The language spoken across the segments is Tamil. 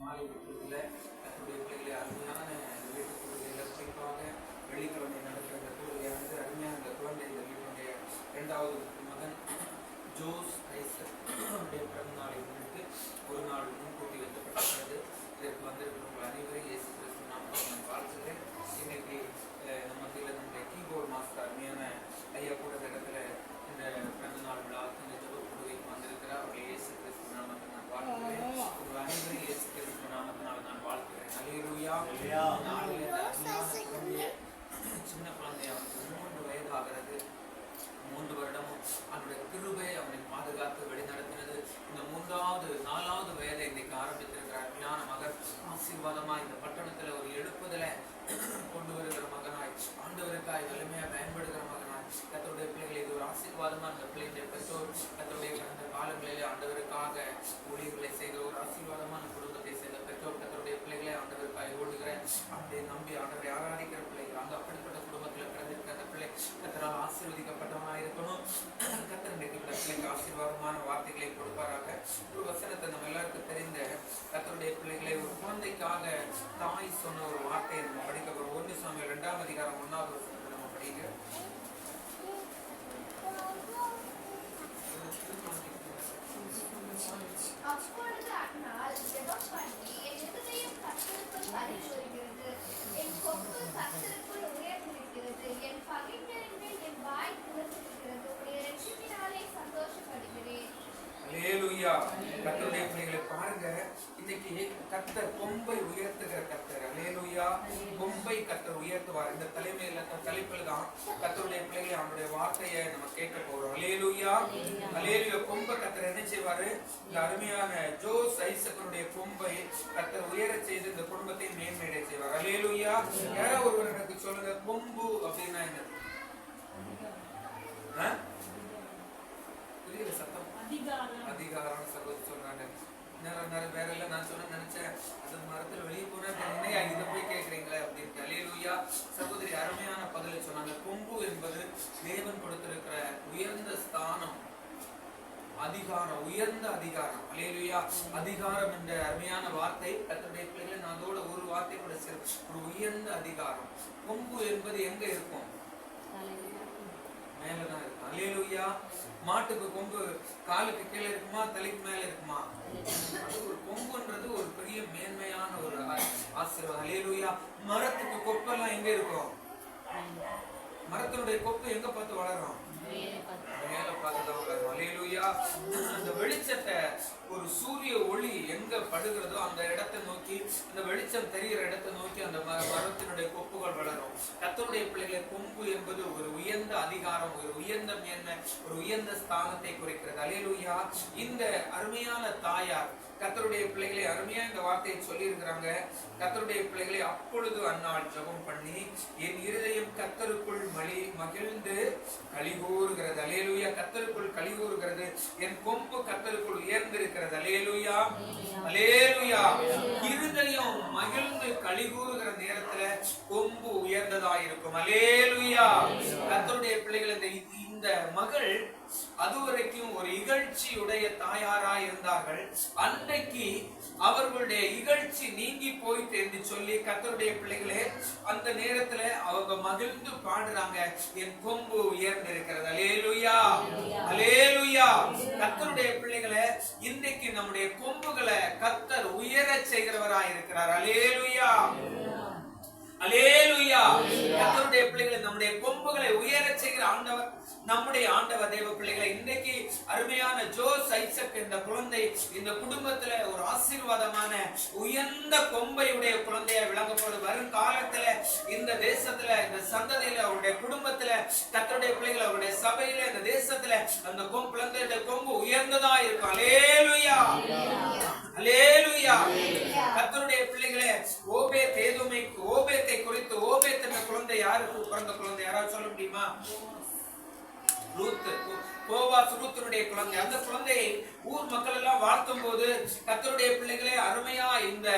மாலை பொழுதுல தன்னுடைய பிள்ளைகளை அருமையான வீட்டுக்குள்ள குறிப்பாக வெள்ளிக்கிழமை நடக்கிற இந்த கூடுகையானது அருமையான அந்த குழந்தை இந்த வீட்டுடைய இரண்டாவது மகன் ஜோஸ் ஐசர் அவருடைய பிறந்த நாளை முன்னிட்டு ஒரு நாள் முன்கூட்டி வைக்கப்பட்டிருக்கிறது. இதற்கு வந்திருக்கிறவங்க அனைவரும் இயேசு கிறிஸ்து நாம் வாழ்த்துகிறேன். இன்னைக்கு நம்ம மத்தியில் நம்முடைய கீபோர்ட் மாஸ்டர் அருமையான ஐயா கூட இடத்துல இந்த பிறந்த நாள் விழா இந்த ஜெப குழுவைக்கு வந்திருக்கிறார். அவருடைய இயேசு கிறிஸ்து நாமத்தில் நான் வாழ்த்துகிறேன் உங்கள் அனைவரையும் இயேசு கிறிஸ்து நாமத்தினால் நான் வாழ்த்துகிறேன் இந்த குழந்தைய, சின்ன குழந்தைய? மூன்று வயதாகிறது மூன்று வருடமும் அவனுடைய கிருபை அவனை பாதுகாத்து வழிநடத்தினது. இந்த மூன்றாவது நாலாவது வயதை இன்னைக்கு ஆரம்பித்திருக்கிற அருமையான மகன் ஆசீர்வாதமா இந்த பட்டணத்துல ஒரு எழுப்புதலை கொண்டு வருகிற மகனாய் ஆண்டவருக்காய் வலிமையா பயன்படுகிற மகனாய் கத்தருடைய பிள்ளைகளை இது ஒரு ஆசீர்வாதமா அந்த பிள்ளைகளுடைய பெற்றோர் கத்தருடைய கடந்த காலங்களிலே ஆண்டவருக்காக ஊழியர்களை செய்த ஒரு பெற்றோர் ஆண்டவர் பிள்ளைகளை ஓடுகிறேன். அப்படி நம்பி ஆண்டவரை ஆராதிக்கிற பிள்ளைகள் அந்த அப்படிப்பட்ட குடும்பத்தில் பிறந்திருக்க அந்த பிள்ளை கத்தரால் ஆசீர்வதிக்கப்பட்டவனாக இருக்கணும். கத்தர் இன்னைக்கு இந்த பிள்ளைக்கு ஆசீர்வாதமான வார்த்தைகளை கொடுப்பாராக. ஒரு வசனத்தை நம்ம எல்லாருக்கும் தெரிந்த கத்தருடைய பிள்ளைகளை ஒரு குழந்தைக்காக தாய் சொன்ன ஒரு வார்த்தையை நம்ம படிக்க போறோம். ஒன்று சாமி இரண்டாம் அதிகாரம் ஒன்றாவது வசனத்தை நம்ம படிக்க அப்பொழுது அன்னாள் ஜெபம் பண்ணி என் கர்த்தருக்குள் பரிசோதிக்கிறது என் கொம்பு கர்த்தருக்குள் உயர்ந்திருக்கிறது. என் பகைஞரின் என் வாய் திறந்திருக்கிறது உடைய ரட்சிப்பினாலே சந்தோஷப்படுகிறேன் அல்லேலூயா கர்த்தருடைய பிள்ளைகளை பாருங்க. இன்னைக்கு கத்தர் கொம்பை உயர்த்துகிற கர்த்தர். அல்லேலூயா கொம்பை கத்தர் உயர்த்துவார். இந்த தலைமையில தலைப்பில் தான் கர்த்தருடைய பிள்ளைகளை அவனுடைய வார்த்தையை நம்ம கேட்க போறோம். அல்லேலூயா அல்லேலூயா கொம்பை கர்த்தர் என்ன செய்வாரு? இந்த அருமையான ஜோஸ் ஐசக்கனுடைய கொம்பை கர்த்தர் உயர செய்து இந்த குடும்பத்தை மேன்மையடை செய்வார். அல்லேலூயா யாரோ ஒருவர் எனக்கு சொல்லுங்க. கொம்பு அப்படின்னா என்ன? புரியல சத்தம்? அதிகாரம். சகோதரி சொன்னாங்க. நேரம் நேரம் வேற இல்ல நான் சொன்ன நினைச்சேன். அந்த மரத்துல வெளியே போனா என்னையா? இதை போய் கேக்குறீங்களே அப்படின்னு அலையலூயா. சகோதரி அருமையான பதிலை சொன்னாங்க. கொம்பு என்பது தேவன் கொடுத்திருக்கிற உயர்ந்த ஸ்தானம். அதிகாரம் உயர்ந்த அதிகாரம். அலேலுயா அதிகாரம் என்ற அருமையான வார்த்தை தன்னுடைய பிள்ளைகளை நான் அதோட ஒரு வார்த்தை கூட சேர்த்து ஒரு உயர்ந்த அதிகாரம். கொம்பு என்பது எங்க இருக்கும்? மேலதான் இருக்கும். அலேலுயா மாட்டுக்கு கொம்பு காலுக்கு கீழே இருக்குமா தலைக்கு மேல இருக்குமா? அது ஒரு கொம்புன்றது ஒரு பெரிய மேன்மையான ஒரு ஆசீர்வாதம். மரத்துக்கு கொப்பெல்லாம் எங்க இருக்கும்? மரத்தினுடைய கொப்பு எங்க பார்த்து வளரும்? ஒளி எங்க படுகிறதோ அந்த இடத்தை நோக்கி அந்த வெளிச்சம் தெரிகிற இடத்தை நோக்கி அந்த ம- மரத்தினுடைய கொப்புகள் வளரும். கத்தருடைய பிள்ளைகளை கொம்பு என்பது ஒரு உயர்ந்த அதிகாரம் ஒரு உயர்ந்த மேன்மை ஒரு உயர்ந்த ஸ்தானத்தை குறைக்கிறது. அலையலுயா இந்த அருமையான தாயார் கத்தருடைய பிள்ளைகளை அருமையா இந்த வார்த்தையை சொல்லி இருக்கிறாங்க கத்தருடைய பிள்ளைகளை அப்பொழுது அந்நாள் ஜெபம் பண்ணி என் இருதயம் கத்தருக்குள் மலி மகிழ்ந்து கலிகூறுகிறது. அலேலுயா கத்தருக்குள் கலிகூறுகிறது. என் கொம்பு கத்தருக்குள் உயர்ந்திருக்கிறது. அலேலுயா அலேலுயா இருதயம் மகிழ்ந்து கலிகூறுகிற நேரத்துல கொம்பு உயர்ந்ததா இருக்கும் அலேலுயா கத்தருடைய பிள்ளைகள் இந்த இந்த மகள் அதுவரைக்கும் ஒரு இகழ்ச்சியுடைய தாயாராய் இருந்தார்கள். அன்னைக்கு அவர்களுடைய இகழ்ச்சி நீங்கி போயிட்டு என்று சொல்லி கத்தருடைய பிள்ளைகளே அந்த நேரத்துல அவங்க மகிழ்ந்து பாடுறாங்க. என் கொம்பு உயர்ந்திருக்கிறது. அலேலுயா அலேலுயா கத்தருடைய பிள்ளைகளை இன்னைக்கு நம்முடைய கொம்புகளை கத்தர் உயரச் செய்கிறவராய் இருக்கிறார் அலேலுயா அலேலுயா கத்தருடைய பிள்ளைகளை நம்முடைய கொம்புகளை உயரச் செய்கிற ஆண்டவர் நம்முடைய ஆண்டவர் தேவ பிள்ளைகளை இன்னைக்கு அருமையான ஜோஸ் ஐசக் என்ற குழந்தை இந்த குடும்பத்துல ஒரு ஆசீர்வாதமான உயர்ந்த கொம்பையுடைய குழந்தையா விளங்கப்படும் வரும் காலத்துல இந்த தேசத்துல இந்த சந்ததியில அவருடைய குடும்பத்துல கத்தருடைய பிள்ளைகள் அவருடைய சபையில இந்த தேசத்துல அந்த கொம்பு குழந்தையுடைய கொம்பு உயர்ந்ததா இருக்கும். அலேலுயா அலேலுயா கத்தருடைய பிள்ளைகளே ஓபே தேதுமை ஓபேத்தை குறித்து ஓபேத் என்ற குழந்தை யாருக்கு? பிறந்த குழந்தை யாராவது சொல்ல முடியுமா? ரூத் கோவா ரூத்தினுடைய குழந்தை. அந்த குழந்தையை ஊர் மக்கள் எல்லாம் வாழ்த்தும் போது கத்தருடைய பிள்ளைகளே அருமையா இந்த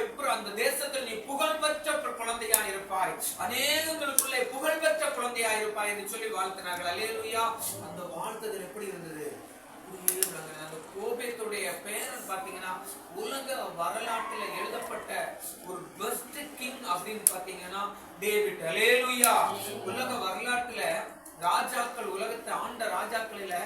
எப்போ அந்த தேசத்தில் நீ புகழ்பெற்ற குழந்தையா இருப்பாய். அநேகங்களுக்குள்ளே புகழ்பெற்ற குழந்தையா இருப்பாய் என்று சொல்லி வாழ்த்தினார்கள் அலேலுயா அந்த வாழ்த்துதல் எப்படி இருந்தது? அப்படியே விளங்குறாங்க. பேரன் பாத்தீங்கன்னா உலக வரலாற்றுல எழுதப்பட்ட ஒரு பெஸ்ட் கிங் அப்படின்னு பாத்தீங்கன்னா டேவிட் அலேலுயா உலக வரலாற்றுல ராஜாக்கள் உலகத்தை ஆண்ட ராஜாக்களில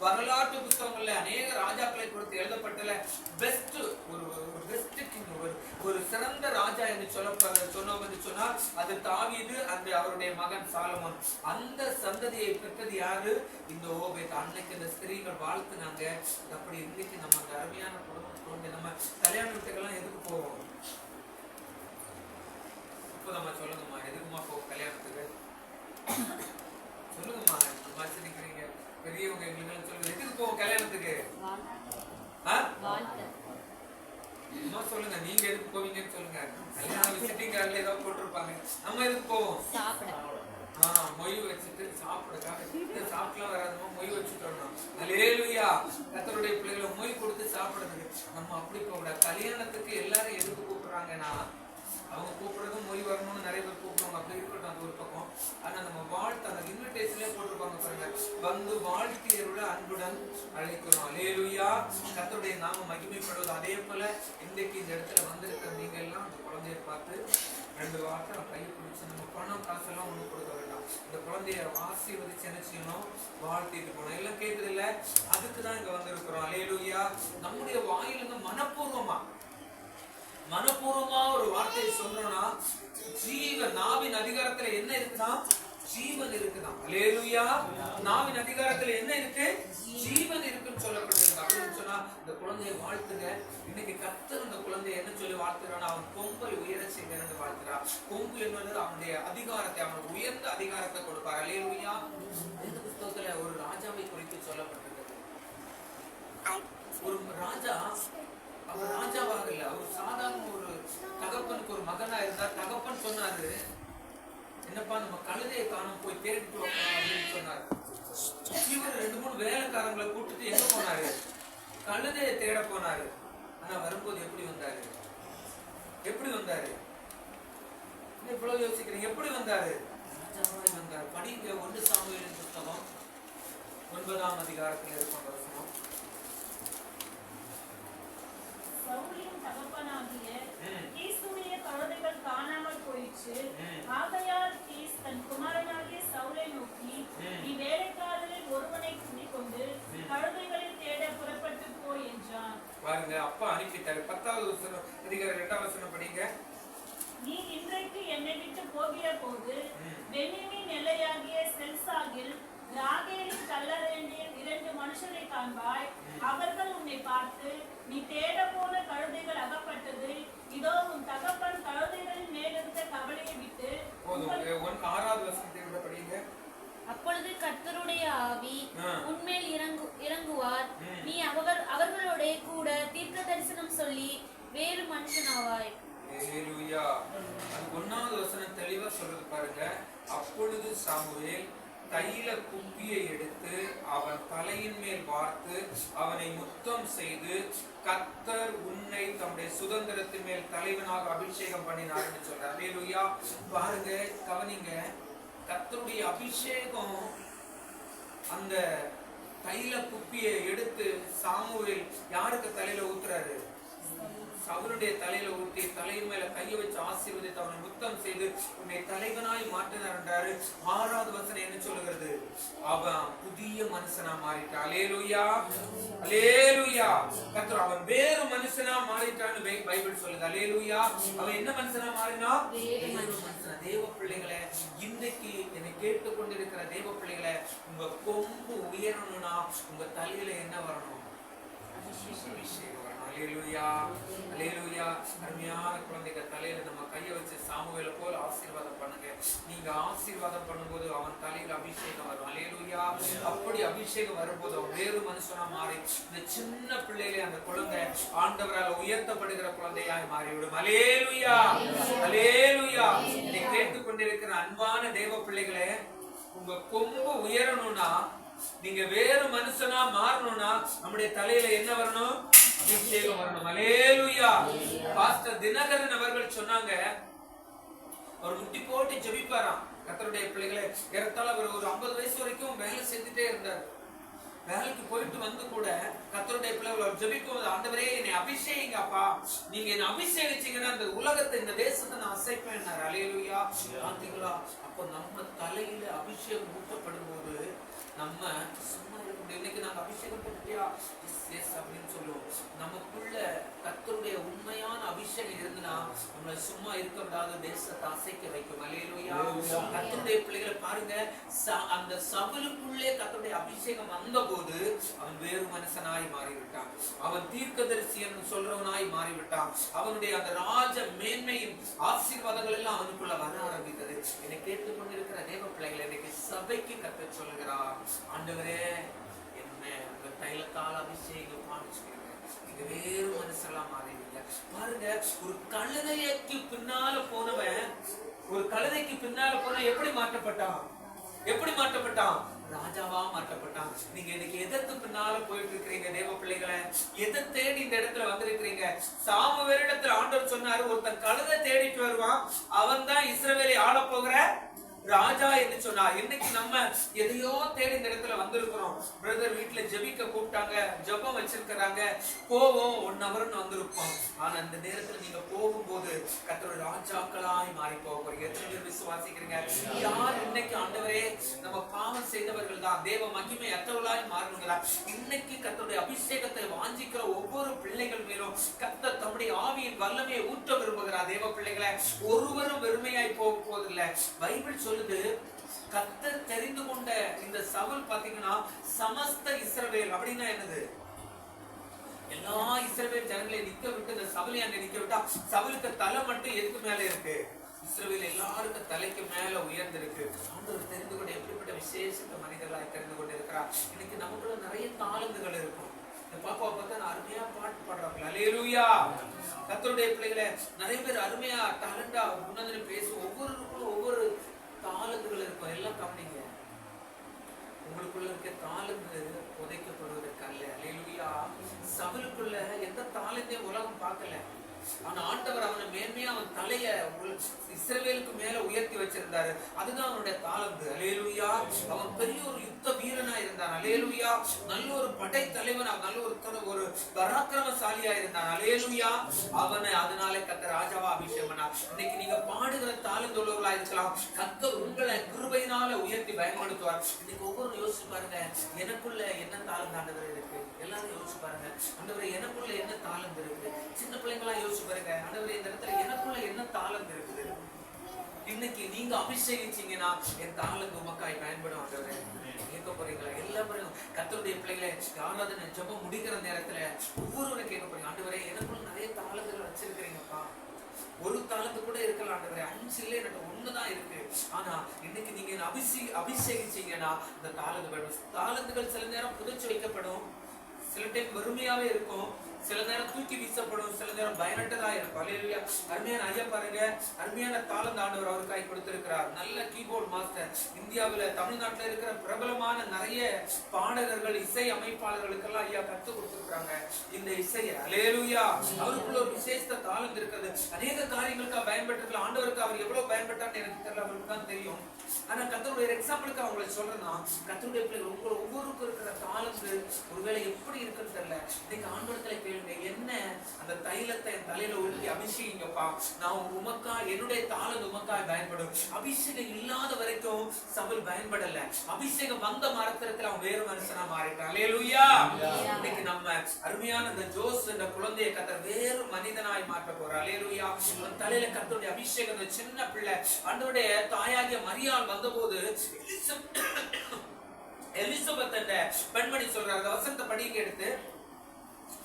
வரலாற்று புத்தகங்கள்ல அநேக ராஜாக்களை கொடுத்து எழுதப்பட்டல பெஸ்ட் ஒரு பெஸ்ட் கிங் ஒரு ஒரு சிறந்த ராஜா என்று சொல்ல சொன்னோம் என்று சொன்னால் அது தாவீது அந்த அவருடைய மகன் சாலமோன். அந்த சந்ததியை பெற்றது யாரு? இந்த ஓபேத். அன்னைக்கு இந்த ஸ்திரீகள் வாழ்த்துனாங்க. அப்படி இன்னைக்கு நம்ம அந்த அருமையான குடும்பத்துக்கு நம்ம கல்யாண வீட்டுக்கெல்லாம் எதுக்கு போவோம்? இப்போ நம்ம சொல்லுங்கம்மா எதுக்குமா போவோம் கல்யாணத்துக்கு? சொல்லுங்கம்மா சும்மா சிரிக்கிறீங்க. பெரியவங்க எங்களுக்கு சொல்லுங்க எதுக்கு போவோம் கல்யாணத்துக்கு? ஆ? சும்மா சொல்லுங்க நீங்க எதுக்கு போவீங்கன்னு சொல்லுங்க. கல்யாணம் விசிட்டிங் கார்டுல ஏதோ போட்டிருப்பாங்க. நம்ம எதுக்கு போவோம்? ஆ, மொய் வச்சுட்டு சாப்பிடுறதுக்காக இந்த சாப்பிட்டுலாம் வராதமா மொய் வச்சுட்டோம்னா. அலேலுயா கத்தருடைய பிள்ளைகளை மொய் கொடுத்து சாப்பிடுறதுக்கு. நம்ம அப்படி போக கூடாது கல்யாணத்துக்கு எல்லாரும் எதுக்கு கூப்பிடுறாங்கன்னா அவங்க கூப்பிடுறதும் மொழி வரணும்னு நிறைய பேர் கூப்பிடுவாங்க. அப்படி இருக்கட்டும் அந்த ஒரு பக்கம். ஆனால் நம்ம வாழ்த்து அந்த இன்விடேஷன்லேயே போட்டிருப்பாங்க பாருங்க. வந்து வாழ்க்கையருடைய அன்புடன் அழைக்கிறோம். அலேலுயா கத்தருடைய நாம மகிமைப்படுவது அதே போல இன்றைக்கு இந்த இடத்துல வந்திருக்கிற நீங்க எல்லாம் அந்த குழந்தைய பார்த்து ரெண்டு வார்த்தை நம்ம கையை பிடிச்சி நம்ம பணம் காசெல்லாம் ஒன்று கொடுக்க வேண்டாம். இந்த குழந்தைய ஆசீர்வதிச்சு என்ன செய்யணும்? வாழ்த்திட்டு போகணும். எல்லாம் கேட்குது அதுக்கு தான் இங்கே வந்திருக்கிறோம். அலேலுயா நம்முடைய வாயிலிருந்து மனப்பூர்வமாக மனப்பூர்வமா ஒரு வார்த்தையை சொல்றோம்னா ஜீவன் நாவின் அதிகாரத்துல என்ன இருக்குதான் ஜீவன் இருக்குதான். அலேலுயா நாவின் அதிகாரத்துல என்ன இருக்கு? ஜீவன் இருக்குன்னு சொல்லப்பட்டிருக்கு. அப்படின்னு சொன்னா இந்த குழந்தையை வாழ்த்துங்க. இன்னைக்கு கத்தர் இந்த குழந்தைய என்ன சொல்லி வாழ்த்துறான்னா அவன் கொம்பை உயர செய்வேன் வாழ்த்துறா. கொம்பு என்பது அவனுடைய அதிகாரத்தை அவன் உயர்ந்த அதிகாரத்தை கொடுப்பார். அலேலுயா இந்த புத்தகத்துல ஒரு ராஜாவை குறித்து சொல்லப்பட்டிருக்கு. ஒரு ராஜா அவர் ராஜாவாக இல்லை. அவர் சாதாரண ஒரு தகப்பனுக்கு ஒரு மகனா இருந்தா தகப்பன் சொன்னாரு என்னப்பா நம்ம கழுதையை காணும் போய் தேடிட்டு அப்படின்னு சொன்னார். இவர் ரெண்டு மூணு வேலைக்காரங்களை கூட்டிட்டு எங்க போனாரு? கழுதையை தேட போனாரு. ஆனா வரும்போது எப்படி வந்தாரு? எப்படி வந்தாரு? இவ்வளவு யோசிக்கிறீங்க? எப்படி வந்தாரு? ராஜாவாய் வந்தார். படிங்க ஒன்று சாமியின் புத்தகம் ஒன்பதாம் அதிகாரத்தில் இருக்கும் வசனம். சவுலின் தகப்பனாகிய ம். கீசுடைய கழுதைகள் காணாமல். ஆகையால் கீஸ் தன் குமாரனாகிய சவுலை நோக்கி. நீ வேலைக்காரரில் ஒருவனை கூட்டிக் கொண்டு. கழுதைகளை தேட புறப்பட்டு போ என்றான் பாருங்க அப்பா அனுப்பிட்டாரு பத்தாவது வசனம் அதிகாரம் இரண்டாவது வசனம் படிங்க நீ இன்றைக்கு என்னை விட்டு போகிற போது. பென்யமீன் எல்லையாகிய செல்சாகில் ராகேலின் கல்லறையில் இரண்டு மனுஷரை காண்பாய். அவர்கள் உன்னை பார்த்து நீ தேட போன கழுதைகள் அகப்பட்டது. இதோ உன் தகப்பன் கழுதைகளின் மேலிருந்த கவலையை விட்டு ஆறாவது வசனத்தை படிங்க அப்பொழுது கர்த்தருடைய ஆவி. உன்மேல் இறங்கு இறங்குவார். நீ அவர் அவர்களோட கூட தீர்க்க தரிசனம் சொல்லி வேறு மனுஷனாவாய். ஒன்னாவது வசனம் தெளிவா சொல்றது பாருங்க. அப்பொழுது சாமுவேல் தைல குப்பியை எடுத்து அவன் தலையின் மேல் வார்த்து அவனை முத்தம் செய்து கத்தர் உன்னை தம்முடைய சுதந்திரத்தின் மேல் தலைவனாக அபிஷேகம் பண்ணினார்னு சொல்றார். வேலுயா பாருங்க கவனிங்க கத்தருடைய அபிஷேகம் அந்த தைல குப்பியை எடுத்து சாமுவேல் யாருக்கு தலையில ஊத்துறாரு? சவுளுடைய தலையில ஊட்டி தலையின் மேல கையை வச்சு ஆசீர்வதித்து அவனை முத்தம் செய்து உன்னை தலைவனாய் மாற்றினார் என்றாரு. ஆறாவது வசனம் என்ன சொல்லுகிறது? அவன் புதிய மனுஷனா மாறிட்டான் அலேலுயா அலேலுயா கர்த்தர் அவன் வேறு மனுஷனா மாறிட்டான்னு பைபிள் சொல்லுது. அலேலுயா அவன் என்ன மனுஷனா மாறினா? மனுஷனா. தேவ பிள்ளைகளே இன்னைக்கு என்னை கேட்டுக் கொண்டிருக்கிற தேவ பிள்ளைகளே உங்க கொம்பு உயரணும்னா உங்க தலையில என்ன வரணும்? அபிஷேகம் வரணும். அருமையான குழந்தைங்க தலையில நம்ம கையை வச்சு சாமுவேல போல ஆசீர்வாதம் பண்ணுங்க. நீங்க ஆசீர்வாதம் பண்ணும்போது அவன் தலையில அபிஷேகம் வரும். அலேலுயா அப்படி அபிஷேகம் வரும்போது அவன் வேறு மனுஷனா மாறி இந்த சின்ன பிள்ளையிலே அந்த குழந்தை ஆண்டவரால் உயர்த்தப்படுகிற குழந்தையாய் மாறிவிடும். அலேலுயா அலேலுயா இதை கேட்டுக்கொண்டிருக்கிற அன்பான தேவ பிள்ளைகளே உங்க கொம்பு உயரணும்னா நீங்க வேறு மனுஷனா மாறணும்னா நம்முடைய தலையில என்ன வரணும்? அபிஷேகம் வரணும். அலேலுயா பாஸ்டர் தினகரன் அவர்கள் சொன்னாங்க அவர் முட்டி போட்டு ஜெபிப்பாராம். கத்தருடைய பிள்ளைகளை ஏறத்தாழ அவர் ஒரு ஐம்பது வயசு வரைக்கும் வேலை செஞ்சுட்டே இருந்தார். வேலைக்கு போயிட்டு வந்து கூட கத்தருடைய பிள்ளைகள் ஜபிக்கும் போது ஆண்டவரே என்னை அபிஷேகிங்க அப்பா நீங்க என்ன அபிஷேகிச்சீங்கன்னா இந்த உலகத்தை இந்த தேசத்தை நான் அசைப்பேன் அலையலுயா அப்போ நம்ம தலையில அபிஷேகம் ஊட்டப்படும் போது நம்ம சும்மா இருக்க முடியும் இன்னைக்கு நாங்க அபிஷேகம் பண்ணிட்டியா எஸ் எஸ் அப்படின்னு சொல்லுவோம். நமக்குள்ள கத்தருடைய உண்மையான அபிஷேகம் இருந்துனா நம்மளை சும்மா இருக்க விடாத தேசத்தை அசைக்க வைக்கும். அலையலுயா கத்தருடைய பிள்ளைகளை பாருங்க. அந்த சபலுக்குள்ளே கத்தருடைய அபிஷேகம் வந்தபோது அவன் வேறு மனுஷனாய் மாறிவிட்டான். அவன் தீர்க்கதரிசி என்று சொல்றவனாய் மாறிவிட்டான். அவனுடைய அந்த ராஜ மேன்மையின் ஆசீர்வாதங்கள் எல்லாம் அவனுக்குள்ள வர ஆரம்பித்தது. என்னை கேட்டுக்கொண்டிருக்கிற தேவ பிள்ளைகளை இன்னைக்கு சபைக்கு கத்த சொல்லுகிறார். ஆண்டவரே என்ன உங்க தைலத்தால் அபிஷேகம் காமிச்சுக்கிறேன் நீங்க வேறு மனசெல்லாம் மாறிடுங்க. பாருங்க ஒரு கழுதைக்கு பின்னால போனவன் ஒரு கழுதைக்கு பின்னால போன எப்படி மாற்றப்பட்டான்? எப்படி மாற்றப்பட்டான்? ராஜாவா மாற்றப்பட்டான். நீங்க இன்னைக்கு எதற்கு பின்னால போயிட்டு இருக்கிறீங்க தேவ பிள்ளைகளை? எதை தேடி இந்த இடத்துல வந்திருக்கிறீங்க? சாமுவேலிடத்துல ஆண்டவர் சொன்னாரு ஒருத்தன் கழுதை தேடிட்டு வருவான் அவன் தான் இஸ்ரவேலை ஆள போகிற ராஜா என்று சொன்னார் இன்னைக்கு நம்ம எதையோ தேடி இந்த இடத்துல வந்திருக்கிறோம். பிரதர் வீட்டுல ஜெபிக்க கூப்பிட்டாங்க ஜெபம் வச்சிருக்கிறாங்க. போவோம் ஒன் ஹவர்னு வந்திருப்போம். ஆனா அந்த நேரத்துல நீங்க போகும்போது கத்தோட ராஜாக்களாய் மாறி போக எத்தனை பேர் விசுவாசிக்கிறீங்க? யார் இன்னைக்கு ஆண்டவரே? நம்ம பாவம் செய்தவர்கள் தான். தேவ மகிமை அற்றவர்களாய் மாறணுங்களா இன்னைக்கு கத்தோடைய அபிஷேகத்தை வாஞ்சிக்கிற ஒவ்வொரு பிள்ளைகள் மேலும் கத்த தம்முடைய ஆவியின் வல்லமையை ஊற்ற விரும்புகிறார். தேவ பிள்ளைகளை ஒருவரும் வெறுமையாய் போக போவதில்லை பைபிள் சொல்லுது கத்த தெரிந்து கொண்ட இந்த சவுல் பாத்தீங்கன்னா சமஸ்த இஸ்ரவேல். அப்படின்னா என்னது? எல்லா இஸ்ரவேல் ஜனங்களையும் நிக்க விட்டு இந்த சவுலை அங்க நிக்க விட்டா சவுலுக்கு தலை மட்டும் எதுக்கு மேல இருக்கு? இஸ்ரவேல் எல்லாருக்கும் தலைக்கு மேல உயர்ந்திருக்கு. ஆண்டவர் தெரிந்து கொண்டு எப்படிப்பட்ட விசேஷத்த மனிதர்களாய் தெரிந்து கொண்டு இருக்கிறார் இன்னைக்கு நமக்குள்ள நிறைய தாளந்துகள் இருக்கும். இந்த பாப்பாவை பார்த்தா அருமையா பாட்டு பாடுறாங்க அலேலூயா கத்தருடைய பிள்ளைகளை நிறைய பேர் அருமையா டேலண்டா உன்னதனை பேசும் ஒவ்வொருவருக்கும் ஒவ்வொரு தாளந்துகள் இருக்கும். எல்லாம் கவனிங்க. உங்களுக்குள்ள இருக்க தாளந்து புதைக்கப்படுவதற்கு அல்ல அல்லேலூயா சவலுக்குள்ள எந்த தாளந்தையும் உலகம் பார்க்கல. ஆனா ஆண்டவர் அவனை மேன்மையா அவன் தலைய இஸ்ரவேலுக்கு மேல உயர்த்தி வச்சிருந்தாரு. அதுதான் அவனுடைய தாளந்து அலேலுயா அவன் பெரிய ஒரு யுத்த வீரனா இருந்தான். அலேலுயா நல்ல ஒரு படை தலைவனா நல்ல ஒரு ஒரு பராக்கிரமசாலியா இருந்தான். அலேலுயா அவனை அதனால கத்த ராஜாவா அபிஷேகம் பண்ணார். இன்னைக்கு நீங்க பாடுகிற தாளந்துள்ளவர்களா இருக்கலாம். கத்த உங்களை கிருபையினால உயர்த்தி பயன்படுத்துவார். இன்னைக்கு ஒவ்வொரு யோசிச்சு பாருங்க. எனக்குள்ள என்ன தாளந்து இருக்கு? எல்லாரும் யோசிச்சு பாருங்க. ஆண்டவரே எனக்குள்ள என்ன தாளம் இருக்குது? சின்ன பிள்ளைங்களா யோசிச்சு பாருங்க. ஆண்டவரே இந்த இடத்துல எனக்குள்ள என்ன தாளம் இருக்குது? இன்னைக்கு நீங்க அபிஷேகிச்சீங்கன்னா என் தாளந்து உமக்காய் பயன்படும் ஆண்டவரே. கேட்க போறீங்களா? எல்லா பேரும் கத்தருடைய பிள்ளைகளை ஆராதனை ஜெபம் முடிக்கிற நேரத்துல ஒவ்வொருவரும் கேட்க போறீங்க. ஆண்டவரே எனக்குள்ள நிறைய தாளங்கள் வச்சிருக்கிறீங்கப்பா. ஒரு தாளத்து கூட இருக்கலாம் ஆண்டவரே. அஞ்சு இல்லை எனக்கு ஒண்ணுதான் இருக்கு. ஆனா இன்னைக்கு நீங்க அபிஷே அபிஷேகிச்சீங்கன்னா இந்த தாளத்துகள் தாளத்துகள் சில நேரம் புதைச்சு வைக்கப்படும். சில டைம் வெறுமையாவே இருக்கும். சில நேரம் தூக்கி வீசப்படும் சில நேரம் பயனற்றதா இருக்கும் அல்லேலூயா. அருமையான ஐயா பாருங்க. அருமையான தாளம் ஆண்டவர் அவருக்காய் கொடுத்திருக்கிறார். நல்ல கீபோர்டு மாஸ்டர் இந்தியாவுல தமிழ்நாட்டுல இருக்கிற பிரபலமான நிறைய பாடகர்கள் இசை அமைப்பாளர்களுக்கெல்லாம் ஐயா கத்து கொடுத்துருக்காங்க இந்த இசை அலேலுயா அவருக்குள்ள ஒரு விசேஷ தாளம் இருக்கிறது. அநேக காரியங்களுக்காக பயன்பட்டிருக்கலாம் ஆண்டவருக்கு அவர் எவ்வளவு பயன்பட்டான்னு எனக்கு தெரியல. அவருக்கு தான் தெரியும். ஆனா கத்தருடைய எக்ஸாம்பிளுக்கு அவங்களை சொல்றேன்னா கத்தருடைய பிள்ளைகள் ஒவ்வொரு ஒவ்வொருக்கும் இருக்கிற தாளந்து ஒருவேளை எப்படி இருக்குன்னு தெரியல. நீங்க ஆண்டவரத்துல கேளுங்க என்ன அந்த தைலத்தை என் தலையில ஊற்றி அபிஷேகிங்கப்பா? நான் உமக்கா என்னுடைய தாளந்து உமக்காய் பயன்படும். அபிஷேகம் இல்லாத வரைக்கும் சபல் பயன்படல. அபிஷேகம் வந்த மரத்திற்கு அவன் வேறு மனுஷனா மாறிட்டான். அல்லேலூயா இன்னைக்கு நம்ம அருமையான இந்த ஜோஸ் இந்த குழந்தைய கத்தர் வேறு மனிதனாய் மாற்ற போற அலேலுயா அவன் தலையில கத்தருடைய அபிஷேகம் இந்த சின்ன பிள்ளை அன்றைய தாயாகிய மரியாள் வந்தபோது எலிசப்- எலிசபெத் என்ற பெண்மணி சொல்றாங்க அந்த வசந்த படிக்க எடுத்து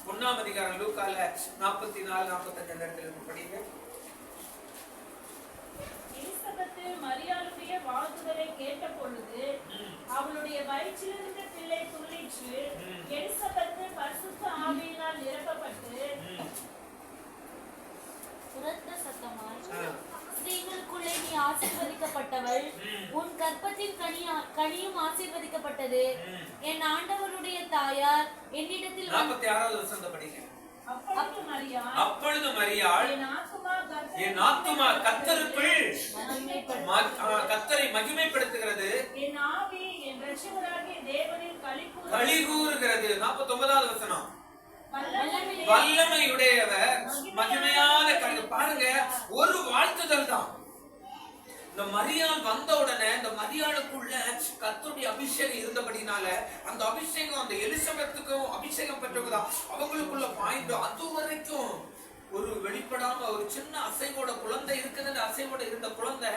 ஒன்னாம் அதிகாரம் லூக்கால நாற்பத்தி நாலு நாற்பத்தஞ்சு அந்த இடத்துல இருக்கு படிங்க. எலிசபெத்து மரியாளுடைய வாழ்த்துதலை கேட்ட பொழுது அவளுடைய வயிற்றிலிருந்த பிள்ளை துள்ளிற்று எலிசபெத்து பரிசுத்த ஆவியினால் நிரப்பப்பட்டு உரத்த சத்தமாய் ஆ. ஸ்திரீகளுக்குள்ளே நீ ஆசீர்வதிக்கப்பட்டவள். உன் கற்பத்தின் கனியா கனியும் ஆசீர்வதிக்கப்பட்டது. என் ஆண்டவருடைய தாயார் என்னிடத்தில் நாற்பத்தி ஆறாவது வசந்த படிங்க. அப்பொழுது மரியாள் என் ஆத்துமா கத்தருக்குள் கத்தரை மகிமைப்படுத்துகிறது. என் ஆவி என் ரட்சகராகிய தேவனின் களிப்பு களி கூறுகிறது. நாற்பத்தி ஒன்பதாவது வசனம். வல்லமையுடையவர் மகிமையான கண்கள் பாருங்க ஒரு வாழ்த்துதல் தான். இந்த மரியாள் வந்த உடனே இந்த மரியாளுக்குள்ள கத்துடைய அபிஷேகம் இருந்தபடினால அந்த அபிஷேகம் அந்த எலிசபெத்துக்கும் அபிஷேகம் பெற்றவங்கதான் அவங்களுக்குள்ள பாய்ந்து அது வரைக்கும் ஒரு வெளிப்படாம ஒரு சின்ன அசைவோட குழந்தை இருக்குதுன்னு அசைவோட இருந்த குழந்தை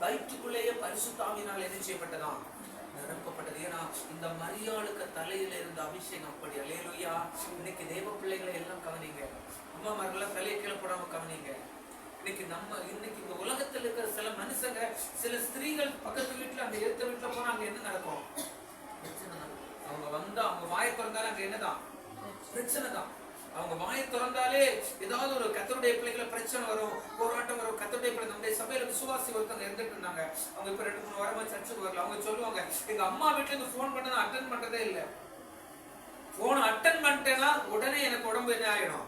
வயிற்றுக்குள்ளேயே பரிசுத்தாவினால் என்ன செய்யப்பட்டதான்? நிரப்பப்பட்டது ஏன்னா இந்த மரியாளுக்கு தலையில இருந்த அபிஷேகம் அப்படி. அலேலுயா இன்னைக்கு தேவ பிள்ளைகளை எல்லாம் கவனிங்க. அம்மா மார்கள்லாம் தலையை கீழே போடாம கவனிங்க. இன்னைக்கு நம்ம இன்னைக்கு இந்த உலகத்துல இருக்கிற சில மனுஷங்க சில ஸ்திரீகள் பக்கத்து வீட்டுல அந்த எடுத்த வீட்டுல போனா அங்க என்ன நடக்கும்? அவங்க வந்தா அவங்க வாயை பிறந்தாலும் அங்க என்னதான்? பிரச்சனை தான். அவங்க வாயை திறந்தாலே ஏதாவது ஒரு கத்தருடைய பிள்ளைகளை பிரச்சனை வரும் போராட்டம் வரும் கத்தருடைய பிள்ளை நம்முடைய சபையில விசுவாசி ஒருத்தவங்க இருந்துட்டு இருந்தாங்க. அவங்க இப்ப ரெண்டு மூணு வாரமா சர்ச்சுக்கு வரல. அவங்க சொல்லுவாங்க எங்க அம்மா வீட்டுல இருந்து போன் பண்ண நான் அட்டன் பண்றதே இல்ல. போன் அட்டன் பண்ணிட்டேன்னா உடனே எனக்கு உடம்பு என்ன ஆயிடும்?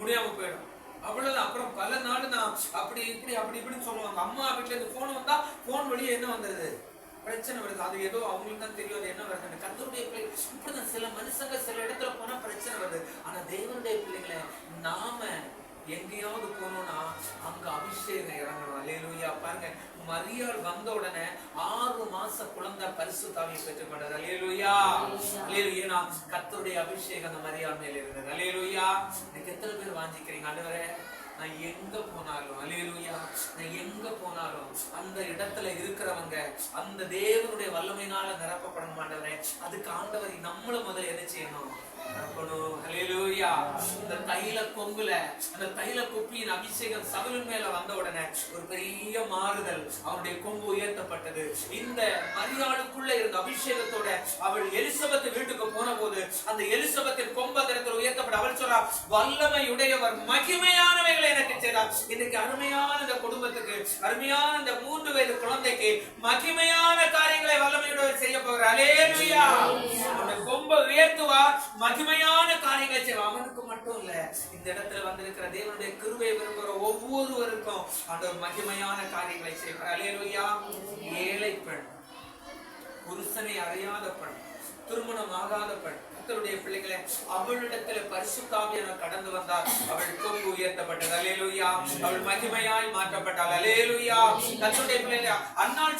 முடியாம போயிடும். அவ்வளவுதான். அப்புறம் பல நாள் நான் அப்படி இப்படி அப்படி இப்படின்னு சொல்லுவாங்க. அம்மா வீட்டுல இருந்து போன் வந்தா போன் வழியே என்ன வந்துருது? பிரச்சனை வருது. அது ஏதோ அவங்களுக்கு தான் தெரியும். அது என்ன வருது? கத்தருடைய பிள்ளைகள் இப்படிதான் சில மனுஷங்க சில இடத்துல போனா பிரச்சனை வருது. ஆனா தேவனுடைய பிள்ளைகளை நாம எங்கேயாவது போனோம்னா அங்க அபிஷேகம் இறங்கணும். அல்லேலூயா பாருங்க மரியாள் வந்த உடனே ஆறு மாச குழந்தை பரிசு பரிசுத்தாவியை பெற்றுக்கொண்டது அல்லேலூயா அல்லேலூயா நான் கர்த்தருடைய அபிஷேகம் அந்த மரியாள் மேல இருந்தது. அல்லேலூயா எத்தனை பேர் வாஞ்சிக்கிறீங்க? ஆண்டவரே நான் எங்க போனாலும் அலேலுயா நான் எங்க போனாலும் அந்த இடத்துல இருக்கிறவங்க அந்த தேவனுடைய வல்லமையினால நிரப்பப்பட மாட்டவரே. அதுக்கு ஆண்டவரை நம்மளும் முதல்ல என்ன செய்யணும்? இந்த தைல கொம்புல அந்த தைல குப்பியின் அபிஷேகம் சவுலின் மேல வந்த உடனே ஒரு பெரிய மாறுதல் அவனுடைய கொம்பு உயர்த்தப்பட்டது. இந்த மரியாளுக்குள்ள இருந்த அபிஷேகத்தோட அவள் எலிசபெத் வீட்டுக்கு போன போது அந்த எலிசபெத்தின் கொம்பு அந்த இடத்துல உயர்த்தப்பட அவள் சொல்றா வல்லமையுடையவர் மகிமையானவைகளை எனக்கு செய்தார். இன்னைக்கு அருமையான இந்த குடும்பத்துக்கு அருமையான இந்த மூன்று வயது குழந்தைக்கு மகிமையான காரியங்களை வல்லமையுடையவர் செய்ய போகிறார். அலேலுயா கொம்பை உயர்த்துவார் மகிமையான காரியங்கள் செய்வோம் அவனுக்கு மட்டும் இல்ல இந்த இடத்துல வந்திருக்கிற தேவனுடைய கிருவை விரும்புகிற ஒவ்வொருவருக்கும் ஆண்டவர் மகிமையான காரியங்களை செய்வார். ஏழை பெண் புருஷனை அறியாத பெண் திருமணம் ஆகாத பெண் கர்த்தருடைய பிள்ளைகளை அவளிடத்துல பரிசுத்தாவியான கடந்து வந்தால் அவள் கொம்பு உயர்த்தப்பட்டது. அலேலுயா அவள் மகிமையாய் மாற்றப்பட்டாள். அலேலுயா கர்த்தருடைய பிள்ளைகளை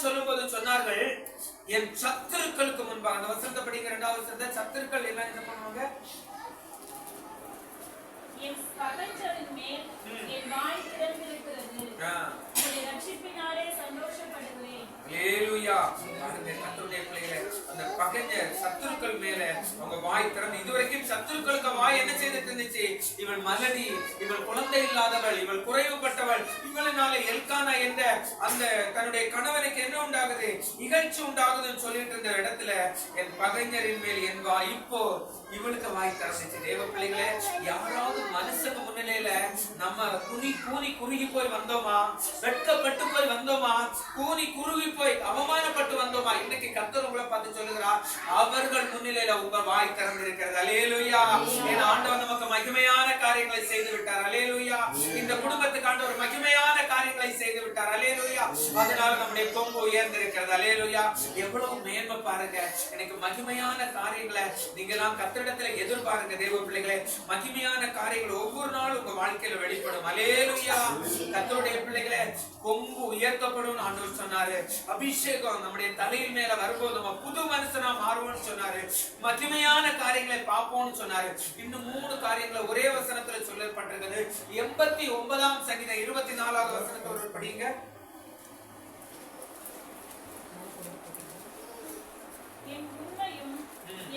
சொல்லும் போது சொன்னார்கள் என் சத்துருக்களுக்கு முன்பாக அந்த வசனத்தை படிக்கிற இரண்டாவது வசனத்தை சத்துருக்கள் எல்லாம் என்ன பண்ணுவாங்க? என் பகைஞரின் மேல் என் வாய் திறந்திருக்கிறது. உம்முடைய ரட்சிப்பினாலே சந்தோஷப்படுவேன் அந்த பகைஞர் சத்துருக்கள் மேல அவங்க வாய் திறந்து இதுவரைக்கும் சத்துருக்களுக்கு வாய் என்ன செய்துட்டு இருந்துச்சு? இவள் மலடி இவள் குழந்தை இல்லாதவள் இவள் குறைவுபட்டவள் இவளினால எல்கானா என்ற அந்த தன்னுடைய கணவனுக்கு என்ன உண்டாகுது? நிகழ்ச்சி உண்டாகுதுன்னு சொல்லிட்டு இருந்த இடத்துல என் பகைஞரின் மேல் என் வாய் இப்போ இவளுக்கு வாய் திறந்துச்சு. தேவ பிள்ளைகளே யாராவது மனசுக்கு முன்னிலையில நம்ம குனி கூனி குறுகி போய் வந்தோமா? வெட்கப்பட்டு கூனி குறுகி போய் அவமானப்பட்டு வந்தோமா? இன்னைக்கு கத்தர் உங்களை பார்த்து சொல்லுகிறார் அவர்கள் முன்னிலையில உங்க வாய் திறந்திருக்கிறது. அலேலுயா என் ஆண்டவர் நமக்கு மகிமையான காரியங்களை செய்து விட்டார். அலேலுயா இந்த குடும்பத்துக்கு ஆண்டவர் மகிமையான காரியங்களை செய்து விட்டார். அலேலுயா அதனால நம்முடைய கொம்பு உயர்ந்திருக்கிறது. அலேலுயா எவ்வளவு மேன்மை பாருங்க. எனக்கு மகிமையான காரியங்களை நீங்களாம் கத்திரிடத்துல எதிர்பாருங்க தேவ பிள்ளைகளே. மகிமையான காரியங்கள் ஒவ்வொரு நாளும் உங்க வாழ்க்கையில வெளிப்படும். அலேலுயா கத்தருடைய பிள்ளைகளை கொம்பு உயர்த்தப்படும். ஆண்டவர் சொன்னாரு. அபிஷேகம் நம்முடைய தலையில் மேல வரும்போது நம்ம புது மனுஷனா மாறுவோம்னு சொன்னாரு. மகிமையான காரியங்களை பார்ப்போம்னு சொன்னாரு. இன்னும் மூணு காரியங்களை ஒரே வசனத்துல சொல்லப்பட்டிருக்கிறது எண்பத்தி ஒன்பதாம் சங்கீதம் இருபத்தி நாலாவது வசனத்தை ஒரு படிங்க. என் உண்மையும்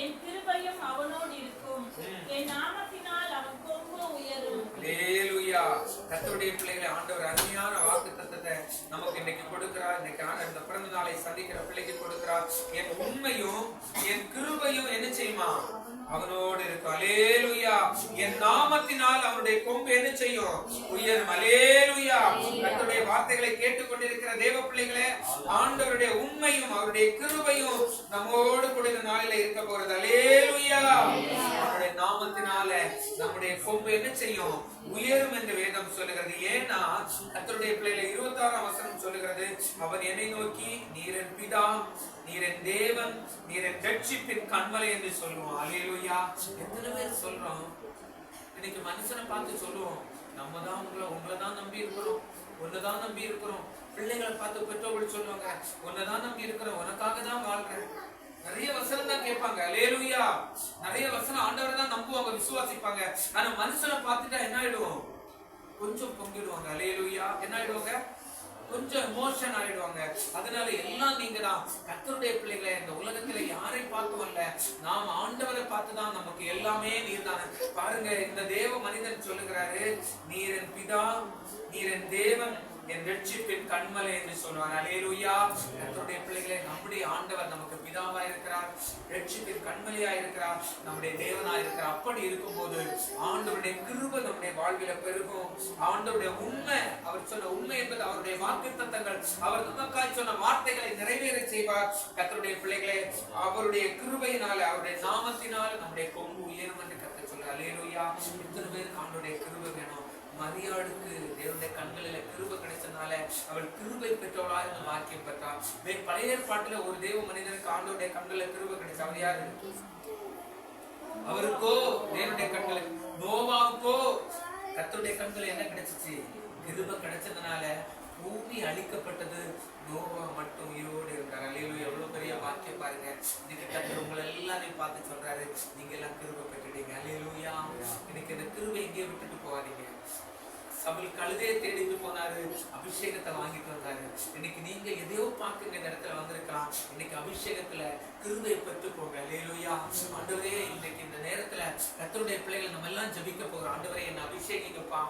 என் கிருபையும் அவனோடு இருக்கும். என் நாமத்தினால் அவன் கொம்பு உயரும். பிள்ளைகளை ஆண்டவர் அருமையான வாக்கு நமக்கு இன்னைக்கு கொடுக்கிறார். இன்னைக்கு ஆண்டவர் இந்த பிறந்த நாளை சந்திக்கிற பிள்ளைக்கு கொடுக்கிறார். என் உண்மையும் என் கிருபையும் என்ன செய்யுமா? அவனோடு இருக்கும். அலேலுயா என் நாமத்தினால் அவனுடைய கொம்பு என்ன செய்யும்? உயரும். அலேலுயா தன்னுடைய வார்த்தைகளை கேட்டுக்கொண்டிருக்கிற தேவ பிள்ளைகளே ஆண்டவருடைய உண்மையும் அவருடைய கிருபையும் நம்மோடு கூட இந்த நாளில இருக்க போறது அலேலுயா அவருடைய நாமத்தினால நம்முடைய கொம்பு என்ன செய்யும்? உயரும் என்று வேதம் சொல்லுகிறது. ஏன்னா கர்த்தருடைய பிள்ளைகளை இருபத்தாறாம் வசனம் சொல்லுகிறது அவன் என்னை நோக்கி நீரன் பிதா நீரன் தேவன் நீரன் ரட்சிப்பின் கண்மலை என்று சொல்லுவோம் அலேலுயா எத்தனை பேர் சொல்றோம்? இன்னைக்கு மனுஷனை பார்த்து சொல்லுவோம் நம்ம தான் உங்களை உங்களை தான் நம்பி இருக்கிறோம் உன்னை தான் நம்பி இருக்கிறோம். பிள்ளைகளை பார்த்து பெற்றோர்கள் சொல்லுவாங்க உன்னை தான் நம்பி இருக்கிறோம் உனக்காக தான் வாழ்றேன். நிறைய வசனம் தான் கேட்பாங்க. லேலுயா நிறைய வசனம் விசுவாசிப்பாங்க ஆனா மனுஷனை பார்த்துட்டா என்ன ஆயிடுவோம்? கொஞ்சம் பொங்கிடுவாங்க. அலையலுயா என்ன ஆயிடுவாங்க? கொஞ்சம் எமோஷன் ஆயிடுவாங்க. அதனால எல்லாம் நீங்க தான். கத்தருடைய பிள்ளைகளை இந்த உலகத்துல யாரை பார்த்து வரல நாம் ஆண்டவரை பார்த்து தான் நமக்கு எல்லாமே நீர் தானே பாருங்க இந்த தேவ மனிதன் சொல்லுகிறாரு நீரன் பிதா நீரன் தேவன். என் ரட்சிப்பின் கண்மலை என்று சொல்வார் அலேலுயா கர்த்தருடைய பிள்ளைகளை நம்முடைய ஆண்டவர் நமக்கு பிதாவா இருக்கிறார் ரட்சிப்பின் கண்மலையா இருக்கிறார் நம்முடைய தேவனா இருக்கிறார் அப்படி இருக்கும்போது ஆண்டவருடைய கிருப நம்முடைய வாழ்வில பெருகும். ஆண்டவருடைய உண்மை அவர் சொன்ன உண்மை என்பது அவருடைய வாக்குத்தத்தங்கள். அவர் நமக்காய் சொன்ன வார்த்தைகளை நிறைவேற செய்வார். கத்தருடைய பிள்ளைகளே அவருடைய கிருபையினால அவருடைய நாமத்தினால் நம்முடைய கொம்பு உயரும் என்று கத்த சொல்ற அலேலுயா இத்தனை பேருக்கு ஆண்டவருடைய கிருபை வேணும்? மரியாளுக்கு தேவனுடைய கண்களில கிருபை கிடைச்சதுனால அவள் கிருபை பெற்றவளா இருந்து வாக்கியம் பெற்றாள் வேறு பழைய ஏற்பாட்டுல ஒரு தேவ மனிதனுக்கு ஆண்டோடைய கண்களில் கிருபை கிடைச்ச அவர் யாரு? அவருக்கோ தேவனுடைய கண்களுக்கு நோவாவுக்கோ கர்த்தருடைய கண்கள் என்ன கிடைச்சிச்சு? கிருபை கிடைச்சதுனால பூமி அழிக்கப்பட்டது. நோவா மட்டும் உயிரோடு இருக்கார் அல்லேலூயா எவ்வளவு பெரிய வாக்கியம் பாருங்க. இன்னைக்கு கத்தர் உங்களை எல்லாரையும் பார்த்து சொல்றாரு. நீங்க எல்லாம் கிருபை பெற்றுட்டீங்க. அல்லேலூயா இன்னைக்கு இந்த கிருபை எங்கேயே விட்டுட்டு போகாதீங்க. சபல் கழுதையை தேடிட்டு போனாரு. அபிஷேகத்தை வாங்கிட்டு வந்தாரு. இன்னைக்கு நீங்க எதையோ பார்க்க இந்த இடத்துல வந்திருக்கலாம். இன்னைக்கு அபிஷேகத்துல கிருபையை பெற்று போங்க லேலுயா ஆண்டவரே இன்னைக்கு இந்த நேரத்துல கத்தருடைய பிள்ளைகள் நம்ம எல்லாம் ஜபிக்க போகிறோம் ஆண்டவரே என்ன அபிஷேகிங்கப்பா.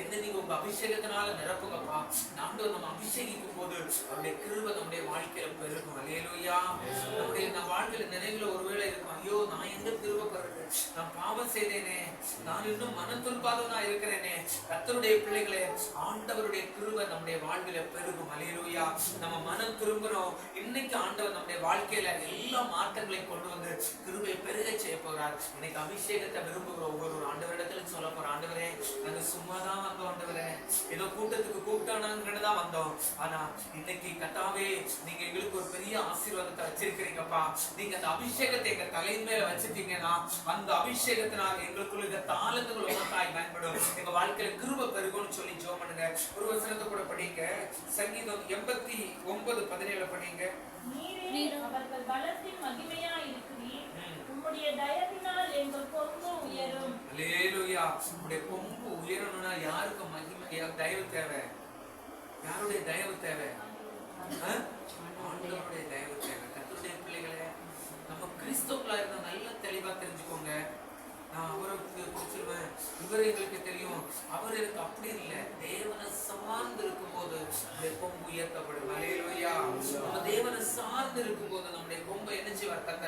என்ன நீங்க உங்க அபிஷேகத்தினால நிரப்புங்கப்பா. ஆண்டவர் நம்ம அபிஷேகிக்கும் போது அவருடைய கிருபை நம்முடைய வாழ்க்கையில பெருகும். லேலோயா நம்முடைய நம்ம வாழ்க்கையில நினைவுல ஒருவேளை இருக்கும். ஐயோ நான் எங்க கிருபை பெறுறது நான் பாவம் செய்தேனே. நான் இன்னும் மனம் துன்பாதவனா இருக்கிறேனே. கத்தருடைய பிள்ளைகளே ஆண்டவருடைய கிருபை நம்முடைய வாழ்வில பெருகும். அலையிலுயா நம்ம மனம் திரும்புறோம். இன்னைக்கு ஆண்டவர் நம்முடைய வாழ்க்கையில எல்லா மாற்றங்களையும் கொண்டு வந்து கிருபை பெருக செய்ய போறார். இன்னைக்கு அபிஷேகத்தை விரும்புகிறோம் ஒவ்வொரு ஒரு ஆண்டவரிடத்துல சொல்ல போற ஆண்டவரே நாங்க சும்மா தான் வந்தோம் ஆண்டவரே. ஏதோ கூட்டத்துக்கு கூப்பிட்டானாங்கன்னு தான் வந்தோம். ஆனா இன்னைக்கு கத்தாவே நீங்க எங்களுக்கு ஒரு பெரிய ஆசீர்வாதத்தை வச்சிருக்கிறீங்கப்பா. நீங்க அந்த அபிஷேகத்தை எங்க தலையின் மேல வச்சிருக்கீங்கன்னா அந்த அபிஷேகத்தினால் எங்களுக்குள்ள இந்த தாளத்துக்குள்ள உமக்காய் பயன்படும். எங்க வாழ்க்கையில கிருப பெருகும்னு சொல்லி ஜோம் பண்ணுங்க. ஒரு வசனத்தை கூட படிங்க. சங்கீதம் எண்பத்தி ஒன்பது பதினேழு படிங்க. அவர்கள் பலத்தின் மகிமையா இருக்கிறீர் உம்முடைய தயவினால் எங்கள் பொறுப்பு உயரும். அல்லேலூயா. உடைய கொம்பு உயரணும்னா யாருக்கு மகிமை தயவு தேவை? யாருடைய தயவு தேவை? ஆண்டவருடைய தயவு தேவை கர்த்தருடைய பிள்ளைகளே நம்ம கிறிஸ்தவங்களா இருந்தா நல்லா தெளிவா தெரிஞ்சுக்கோங்க நான் அவருக்கு பிடிச்சிருவேன் இவர் எங்களுக்கு தெரியும் அவர் அப்படி இல்லை. தேவனை சார்ந்து இருக்கும்போது நம்முடைய கொம்பு உயர்த்தப்படும். அலையிலோயா. நம்ம தேவனை சார்ந்து இருக்கும்போது நம்முடைய கொம்பை என்ன செய்வார்? கத்த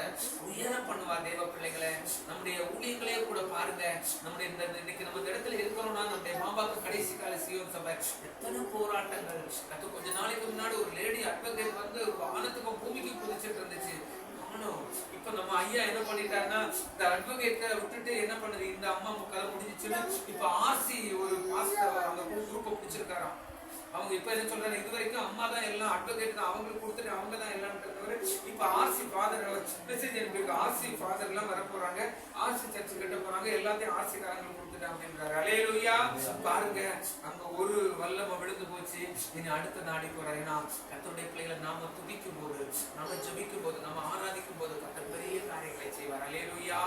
உயர பண்ணுவார் தேவ பிள்ளைகளை. நம்முடைய ஊழியர்களே கூட பாருங்க. நம்முடைய இந்த இன்னைக்கு நம்ம இந்த இடத்துல இருக்கிறோம்னா நம்முடைய மாபாக்கு கடைசி கால சியோன் சபை. எத்தனை போராட்டங்கள். அது கொஞ்ச நாளைக்கு முன்னாடி ஒரு லேடி அட்வொகேட் வந்து வானத்துக்கும் பூமிக்கும் குதிச்சிட்டு இருந்துச்சு. பண்ணணும் இப்ப நம்ம ஐயா என்ன பண்ணிட்டாருன்னா இந்த அட்வொகேட்டை விட்டுட்டு என்ன பண்ணுது? இந்த அம்மா கதை முடிஞ்சிச்சுன்னு இப்ப ஆர்சி ஒரு பாஸ்டர் அந்த குரூப்பை பிடிச்சிருக்காராம் அவங்க இப்ப என்ன சொல்றாங்க? இது வரைக்கும் அம்மா தான் எல்லாம் அட்வொகேட் தான் அவங்களுக்கு கொடுத்துட்டு அவங்க தான் எல்லாம் தவிர இப்ப ஆர்சி ஃபாதர் மெசேஜ் அனுப்பியிருக்கு. ஆர்சி ஃபாதர் எல்லாம் வர போறாங்க ஆர்சி சர்ச்சு கட்ட போறாங்க. எல்லாத்தையும் ஆர்சி காரங்களுக்கு கொடுத்துட்டாங்க அப்படின்றாரு அலேலுயா பாருங்க அங்க ஒரு வல்லம விழுந்து போச்சு. இனி அடுத்த நாடி போறாரு ஏன்னா கத்தருடைய பிள்ளைகளை நாம துதிக்கும் போது நாம ஜபிக்கும் போது நாம ஆராதிக்கும் போது கத்தர் பெரிய காரியங்களை செய்வார். அலையலுயா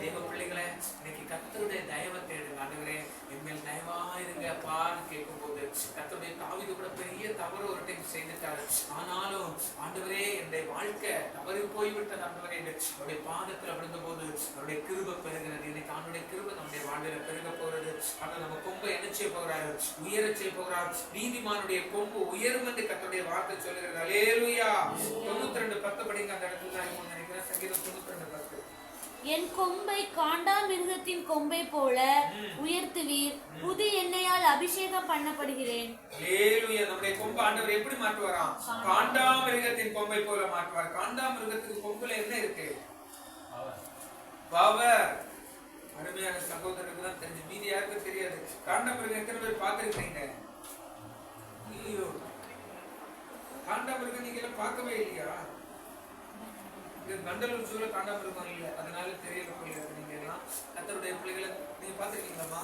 தேவ பிள்ளைகளை இன்னைக்கு கத்தருடைய தயவை தேடுங்க. ஆண்டவரே என்மேல் தயவா இருங்க பான்னு கேட்கும் போது கத்தருடைய தாவிது கூட பெரிய தவறு ஒரு டைம் செய்துட்டாரு. ஆனாலும் ஆண்டவரே என்னுடைய வாழ்க்கை தவறி போய்விட்டது ஆண்டவரே. என்று அவருடைய பாதத்துல விழுந்தபோது அவருடைய கிருப பெறுகிறது இன்னைக்கு ஆண்டுடைய கிருப நம்முடைய வாழ்வில் பெருக போகிறது ஆனால் நம்ம கொம்பை என்ன செய்ய போகிறாரு உயர செய்ய போகிறார் நீதிமானுடைய கொம்பு உயரும் என்று கத்தருடைய வார்த்தை சொல்லுகிறது. அலேலுயா தொண்ணூத்தி ரெண்டு பத்து படிங்க அந்த இடத்துல தான் நினைக்கிறேன். சங்கீதம் தொண்ணூத்தி ரெண்டு பத்து. என் கொம்பை காண்டாமிருகத்தின் கொம்பை போல உயர்த்துவீர். புது எண்ணெயால் அபிஷேகம் பண்ணப்படுகிறேன். நம்முடைய கொம்பு ஆண்டவர் எப்படி மாற்றுவாராம்? காண்டாமிருகத்தின் கொம்பை போல மாற்றுவார். காண்டாமிருகத்துக்கு கொம்புல என்ன இருக்கு? பவர். அருமையான சகோதரருக்கு தான் தெரியாது காண்டாமிருகம் எத்தனை பேர் பார்த்திருக்கீங்க? ஐயோ. காண்டாமிருகம் நீங்க எல்லாம் பார்க்கவே இல்லையா? இது கண்டலூர் சூழல காண்டாமிருகம் இல்லை அதனால தெரியல பிள்ளைகள் நீங்க எல்லாம். கத்தருடைய பிள்ளைகளை நீங்க பார்த்திருக்கீங்களாமா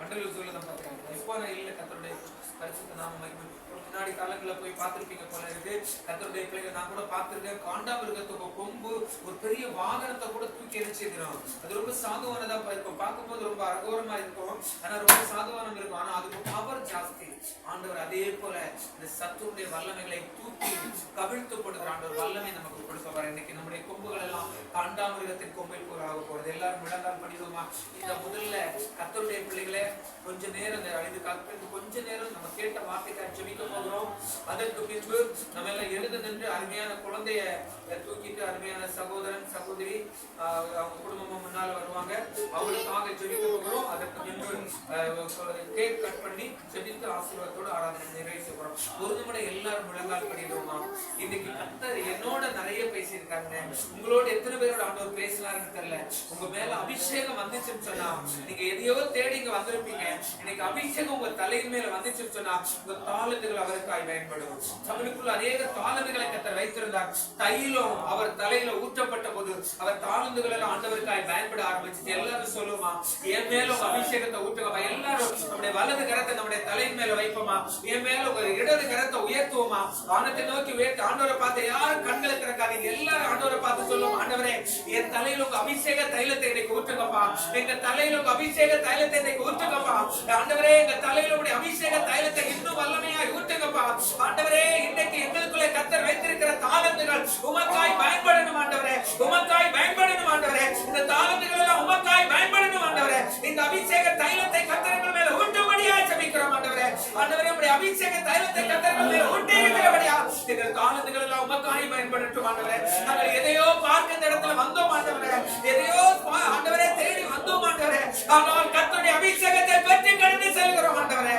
மண்டலூர் சூழல தான் பார்த்திருக்கீங்க. இப்போ நான் இல்லை கத்தருடைய பரிசுத்த நாம மகிமை. முன்னாடி காலங்களில் போய் பார்த்துருப்பீங்க போல இருக்கு. கத்தருடைய பிள்ளைகள் நான் கூட பார்த்திருக்கேன். காண்டாமிருகத்துக்கு கொம்பு ஒரு பெரிய வாகனத்தை கூட தூக்கி எரிச்சிருக்கிறோம் அது ரொம்ப சாதுவானதா இருக்கும். பார்க்கும்போது ரொம்ப அகோரமா இருக்கும். ஆனா ரொம்ப சாதுவானம் இருக்கும். ஆனா அதுக்கு பவர் ஜாஸ்தி. ஆண்டவர் அதே போல இந்த சத்துருடைய வல்லமைகளை தூக்கி கவிழ்த்து கொடுக்கிற ஆண்டவர் வல்லமை நமக்கு கொடுப்பவர். இன்னைக்கு நம்முடைய கொம்புகள் எல்லாம் காண்டாமிருகத்தின் கொம்பை போல ஆக போறது எல்லாரும் விளங்கால் பண்ணிடுவோமா இந்த முதல்ல கத்தருடைய பிள்ளைகளை கொஞ்ச நேரம் இந்த ஐந்து காலத்துக்கு கொஞ்ச நேரம் நம்ம கேட்ட வார்த்தைக்காக ஜெபிக்க போகிறோம். அதற்கு பின்பு நம்ம எல்லாம் எழுத நின்று அருமையான குழந்தைய தூக்கிட்டு அருமையான சகோதரன் சகோதரி அவங்க குடும்பமும் முன்னால வருவாங்க. அவங்களுக்காக ஜெபிக்க போகிறோம். அதற்கு பின்பு கேக் கட் பண்ணி ஜெபித்து ஆசீர்வாதத்தோடு ஆராதனை நிறைவு செய்கிறோம். ஒரு நிமிடம் எல்லாரும் முழங்கால் பண்ணிடுவோமா இன்னைக்கு கத்தர் என்னோட நிறைய பேசியிருக்காங்க உங்களோட எத்தனை பேரோட ஆண்டவர் பேசினாருன்னு தெரியல. உங்க மேல அபிஷேகம் வந்துச்சுன்னு சொன்னா நீங்க எதையோ தேடி இங்க வந்திருப்பீங்க. இன்னைக்கு அபிஷேகம் உங்க தலையின் மேல வந்துச்சுன்னு சொன்னா உங்க தாளந்துகள் அவருக்காய் பயன்படும். தமிழுக்குள் அநேக தாளந்துகளை கத்தர் வைத்திருந்தார். தைலம் அவர் தலையில ஊற்றப்பட்ட போது அவர் தாளந்துகள் எல்லாம் ஆண்டவருக்காய் பயன்பட ஆரம்பிச்சு எல்லாரும் சொல்லுமா என் மேல உங்க அபிஷேகத்தை ஊற்றுங்கப்பா. எல்லாரும் நம்முடைய வலது கரத்தை நம்முடைய தலையின் மேல வைப்போமா? என் மேல ஒரு இடது கரத்தை உயர்த்துவோமா? வானத்தை நோக்கி உயர்த்து ஆண்டவரை பார்த்து யாரும் கண்களை திறக்காதீங்க. எல்லாரும் ஆண்டவரை பார்த்து சொல்லுவோம் ஆண்டவரே என் தலையில உங்க அபிஷேக தைலத்தை இன்னைக்கு ஊற்றுங்கப்பா. எங்க தலையில உங்க அபிஷேக தைலத்தை இன்னைக்கு ஊற்றுங்கப்பா. ஆண்டவரே எங்க தலையில உடைய அபிஷேக தைலத்தை இன்னும் வல்லமையா ஊற்றுங்கப்பா ஆண்டவரே இன்னைக்கு எங்களுக்குள்ளே கத்தர் வைத்திருக்கிற தாளந்துகள் உமக்காய் பயன்படணும் ஆண்டவரே உமக்காய் பயன்படணும் ஆண்டவரே. இந்த தாளந்துகள் எல்லாம் உமக்காய் பயன்படணும் ஆண்டவரே. இந்த அபிஷேக தைலத்தை கத்தர்கள் மேல ஊட்டும்படியாய் ஜெபிக்கிறோம் ஆண்டவரே. ஆண்டவரே உடைய அபிஷேக தைலத்தை கத்தர்கள் மேல ஊட்டி இருக்கிறபடியா எங்கள் தாளந்துகள் எல்லாம் உமக்காய் பயன்படட்டும் ஆண்டவரே. நாங்கள் எதையோ பார்க்க இந்த இடத்துல வந்தோம் ஆண்டவரே. எதையோ பா- ஆண்டவரே தேடி வந்தோம் ஆண்டவரே. ஆனால் கர்த்தருடைய அபிஷேகத்தை பெற்று கடந்து செல்கிறோம் ஆண்டவரே.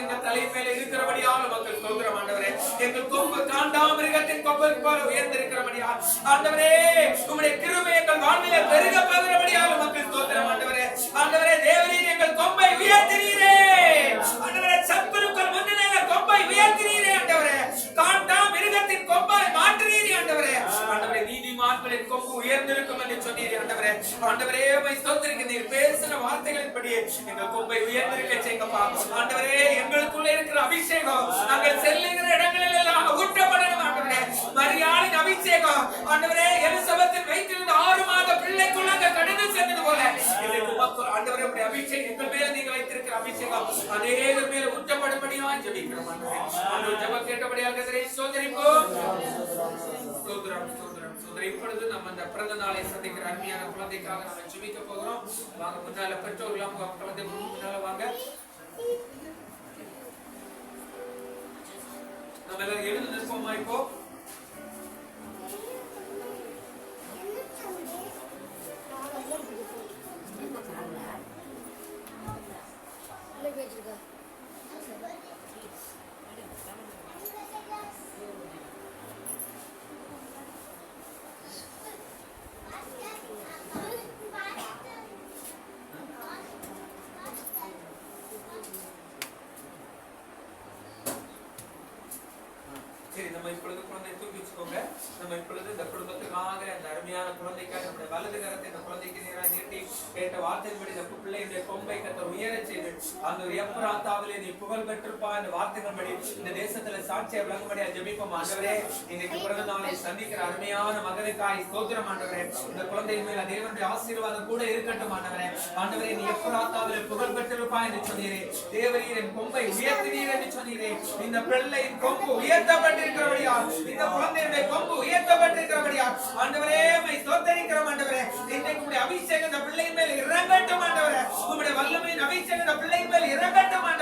எங்களுடைய தலை மேல இருக்கிறபடியால் மக்கள் சொல்கிறோம் ஆண்டவரே. எங்கள் கொம்பு காண்டாமிருகத்தின் கொம்பை போல உயர்ந்திருக்கிறபடியா ஆண்டவரே எங்கள் பெருக மக்கள் தோத்திரம் ஆண்டவரே. ஆண்டவரே தேவரீர் எங்கள் கொம்பை உயர்த்தினீரே. ஆண்டவரே சத்துருக்கள் முன்னிலே எங்கள் கொம்பை உயர்த்தினீரே ஆண்டவரே. மிருகத்தின் கொம்பை மாற்றினீரே ஆண்டவரே. ஆண்டவரே நீதிமான்களின் கொம்பு உயர்ந்திருக்கும் என்று சொன்னீர் ஆண்டவரே. ஆண்டவரே உம்மை ஸ்தோத்திருக்கிறீர் பேசின வார்த்தைகளின்படி எங்கள் கொம்பை உயர்ந்திருக்க செய்யப்பா ஆண்டவரே எங்களுக்குள்ள இருக்கிற அபிஷேகம் நாங்கள் செல்லுகிற இடங்களில் எல்லாம் ஊற்றப்படணும் ஆண்டவரே. மரியாளின் அபிஷேகம். ஆண்டவரே எலிசபத்தில் வைத்திருந்த ஆறு மாத பிள்ளைக்குள்ள அங்க கடந்து சென்றது போல. ஆண்டவரே உடைய அபிஷேகம் எங்கள் மேல நீங்க வைத்திருக்கிற அபிஷேகம் அநேகர் மேல ஊற்றப்படும்படியா ஜெபிக்கிறோம் ஆண்டவரே. ஆண்டவர் ஜெபம் கேட்டபடியாக கர்த்தரை ஸ்தோத்திரிப்போம் இப்பொழுது நம்ம இந்த பிறந்த நாளை சந்திக்கிற அருமையான குழந்தைக்காக நம்ம ஜெபிக்க போகிறோம். வாங்க முன்னால பெற்றோர்களாம் உங்க குழந்தை முன்னால வாங்க. நம்ம எல்லாரும் எழுந்து நிற்போமா இப்போ? சரி நம்ம இப்பொழுது குழந்தை தூக்கி வச்சுக்கோங்க நம்ம இப்பொழுது இந்த குடும்பத்துக்காக இந்த அருமையான குழந்தைக்காக நம்முடைய வலது கரத்தை இந்த குழந்தைக்கு நேராக நீட்டி கேட்ட வார்த்தையின்படி இந்த பிள்ளையுடைய கொம்பை கத்த உயரச் செய்து அந்த ஒரு எப்ராத்தாவிலே நீ புகழ் பெற்றிருப்பா இந்த வார்த்தைகளின்படி இந்த தேசத்துல சாட்சியை விளங்கும்படியா ஜெபிப்போம். ஆண்டவரே இன்னைக்கு பிறந்த நாளை சந்திக்கிற அருமையான மகனுக்காய் ஸ்தோத்திரம் ஆண்டவரே. இந்த குழந்தையின் மேல தேவனுடைய ஆசீர்வாதம் கூட இருக்கட்டும் ஆண்டவரே. ஆண்டவரே நீ எப்ராத்தாவிலே புகழ் பெற்றிருப்பா என்று சொன்னீரே. தேவரீர் என் கொம்பை உயர்த்தினீர் என்று சொன்னீரே. இந்த பிள்ளையின் கொம்பு உயர்த்தப்பட்டிருக்கிறபடியா இந்த குழந்தையுடைய கொம்பு உயர்த்தப்பட்டிருக்கிறபடியா ஆண்டவரே உம்மை ஸ்தோத்தரிக்கிறோம் ஆண்டவரே. இன்றைக்கு உம்முடைய அபிஷேகம் இந்த பிள்ளையின் மேல் இறங்கட்டும் ஆண்டவரே. உம்முடைய வல்லமையின் அபிஷேகம்